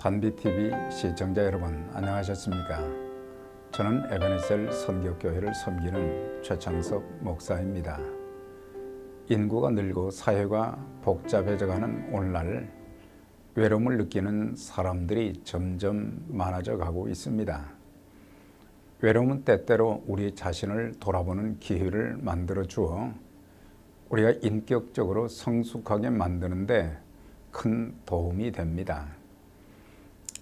단비TV 시청자 여러분 안녕하셨습니까? 저는 에베네셀 선교교회를 섬기는 최창석 목사입니다. 인구가 늘고 사회가 복잡해져가는 오늘날 외로움을 느끼는 사람들이 점점 많아져 가고 있습니다. 외로움은 때때로 우리 자신을 돌아보는 기회를 만들어 주어 우리가 인격적으로 성숙하게 만드는데 큰 도움이 됩니다.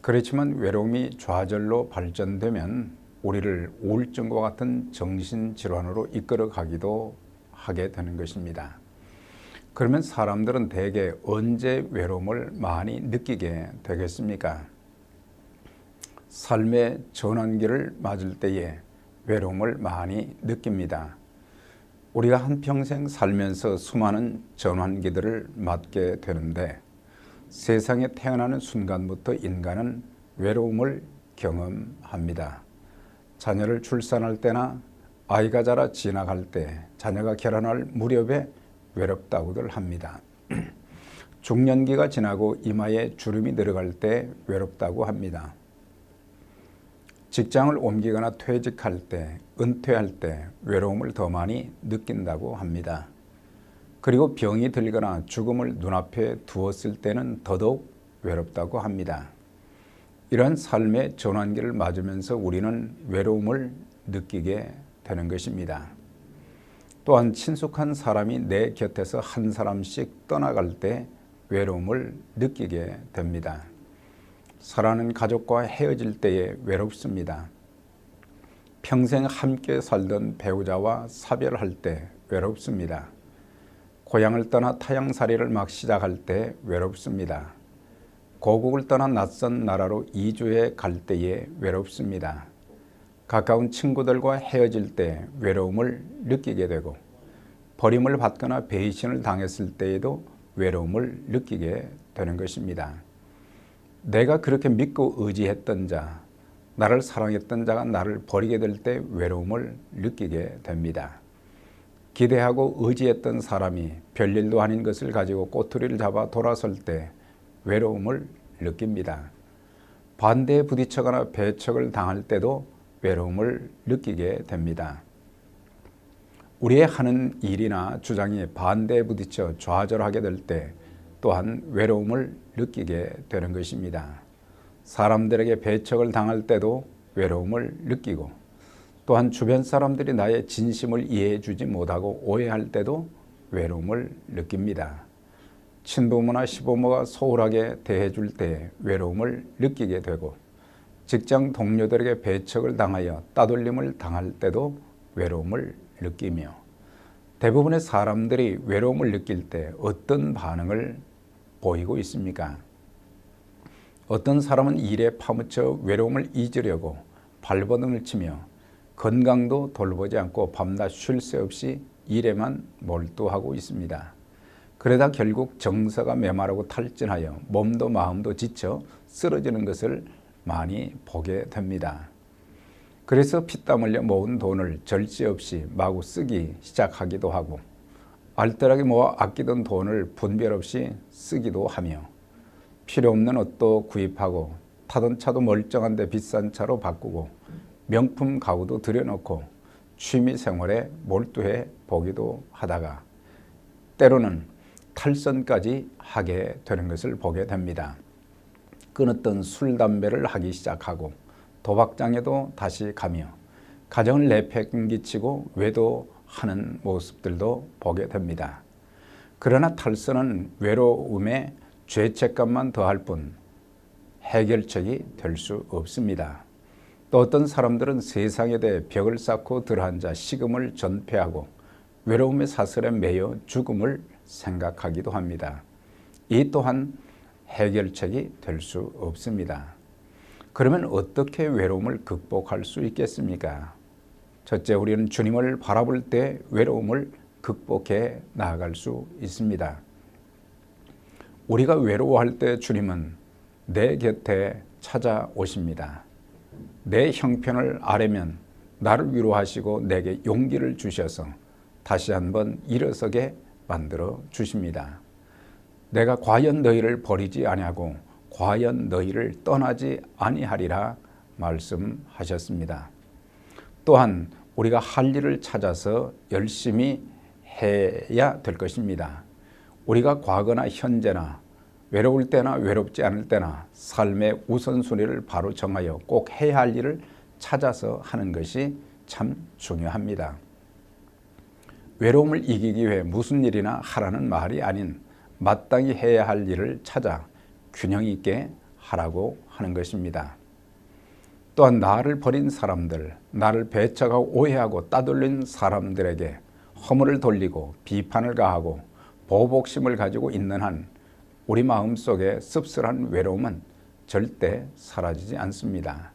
그렇지만 외로움이 좌절로 발전되면 우리를 우울증과 같은 정신질환으로 이끌어 가기도 하게 되는 것입니다. 그러면 사람들은 대개 언제 외로움을 많이 느끼게 되겠습니까? 삶의 전환기를 맞을 때에 외로움을 많이 느낍니다. 우리가 한평생 살면서 수많은 전환기들을 맞게 되는데 세상에 태어나는 순간부터 인간은 외로움을 경험합니다. 자녀를 출산할 때나 아이가 자라 지나갈 때, 자녀가 결혼할 무렵에 외롭다고들 합니다. 중년기가 지나고 이마에 주름이 들어갈 때 외롭다고 합니다. 직장을 옮기거나 퇴직할 때, 은퇴할 때 외로움을 더 많이 느낀다고 합니다. 그리고 병이 들거나 죽음을 눈앞에 두었을 때는 더더욱 외롭다고 합니다. 이런 삶의 전환기를 맞으면서 우리는 외로움을 느끼게 되는 것입니다. 또한 친숙한 사람이 내 곁에서 한 사람씩 떠나갈 때 외로움을 느끼게 됩니다. 사랑하는 가족과 헤어질 때에 외롭습니다. 평생 함께 살던 배우자와 사별할 때 외롭습니다. 고향을 떠나 타향살이를 막 시작할 때 외롭습니다. 고국을 떠나 낯선 나라로 이주해 갈 때에 외롭습니다. 가까운 친구들과 헤어질 때 외로움을 느끼게 되고 버림을 받거나 배신을 당했을 때에도 외로움을 느끼게 되는 것입니다. 내가 그렇게 믿고 의지했던 자, 나를 사랑했던 자가 나를 버리게 될 때 외로움을 느끼게 됩니다. 기대하고 의지했던 사람이 별일도 아닌 것을 가지고 꼬투리를 잡아 돌아설 때 외로움을 느낍니다. 반대에 부딪혀거나 배척을 당할 때도 외로움을 느끼게 됩니다. 우리의 하는 일이나 주장이 반대에 부딪혀 좌절하게 될 때 또한 외로움을 느끼게 되는 것입니다. 사람들에게 배척을 당할 때도 외로움을 느끼고 또한 주변 사람들이 나의 진심을 이해해 주지 못하고 오해할 때도 외로움을 느낍니다. 친부모나 시부모가 소홀하게 대해 줄 때 외로움을 느끼게 되고 직장 동료들에게 배척을 당하여 따돌림을 당할 때도 외로움을 느끼며 대부분의 사람들이 외로움을 느낄 때 어떤 반응을 보이고 있습니까? 어떤 사람은 일에 파묻혀 외로움을 잊으려고 발버둥을 치며 건강도 돌보지 않고 밤낮 쉴 새 없이 일에만 몰두하고 있습니다. 그러다 결국 정서가 메마르고 탈진하여 몸도 마음도 지쳐 쓰러지는 것을 많이 보게 됩니다. 그래서 피땀 흘려 모은 돈을 절제 없이 마구 쓰기 시작하기도 하고 알뜰하게 모아 아끼던 돈을 분별 없이 쓰기도 하며 필요 없는 옷도 구입하고 타던 차도 멀쩡한데 비싼 차로 바꾸고 명품 가구도 들여놓고 취미 생활에 몰두해 보기도 하다가 때로는 탈선까지 하게 되는 것을 보게 됩니다. 끊었던 술, 담배를 하기 시작하고 도박장에도 다시 가며 가정을 내팽기치고 외도하는 모습들도 보게 됩니다. 그러나 탈선은 외로움에 죄책감만 더할 뿐 해결책이 될 수 없습니다. 또 어떤 사람들은 세상에 대해 벽을 쌓고 들어앉아 식음을 전폐하고 외로움의 사슬에 매여 죽음을 생각하기도 합니다. 이 또한 해결책이 될 수 없습니다. 그러면 어떻게 외로움을 극복할 수 있겠습니까? 첫째, 우리는 주님을 바라볼 때 외로움을 극복해 나아갈 수 있습니다. 우리가 외로워할 때 주님은 내 곁에 찾아오십니다. 내 형편을 아뢰면 나를 위로하시고 내게 용기를 주셔서 다시 한번 일어서게 만들어 주십니다. 내가 과연 너희를 버리지 아니하고 과연 너희를 떠나지 아니하리라 말씀하셨습니다. 또한 우리가 할 일을 찾아서 열심히 해야 될 것입니다. 우리가 과거나 현재나 외로울 때나 외롭지 않을 때나 삶의 우선순위를 바로 정하여 꼭 해야 할 일을 찾아서 하는 것이 참 중요합니다. 외로움을 이기기 위해 무슨 일이나 하라는 말이 아닌 마땅히 해야 할 일을 찾아 균형 있게 하라고 하는 것입니다. 또한 나를 버린 사람들, 나를 배척하고 오해하고 따돌린 사람들에게 허물을 돌리고 비판을 가하고 보복심을 가지고 있는 한 우리 마음 속에 씁쓸한 외로움은 절대 사라지지 않습니다.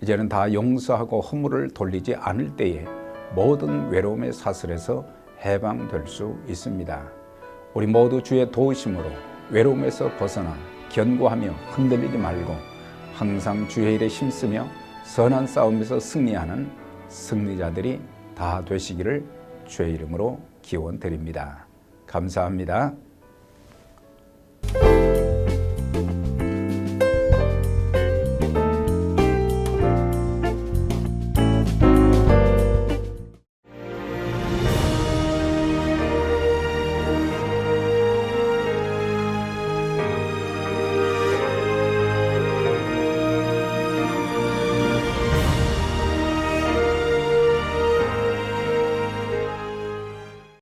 이제는 다 용서하고 허물을 돌리지 않을 때에 모든 외로움의 사슬에서 해방될 수 있습니다. 우리 모두 주의 도우심으로 외로움에서 벗어나 견고하며 흔들리지 말고 항상 주의 일에 힘쓰며 선한 싸움에서 승리하는 승리자들이 다 되시기를 주의 이름으로 기원 드립니다. 감사합니다.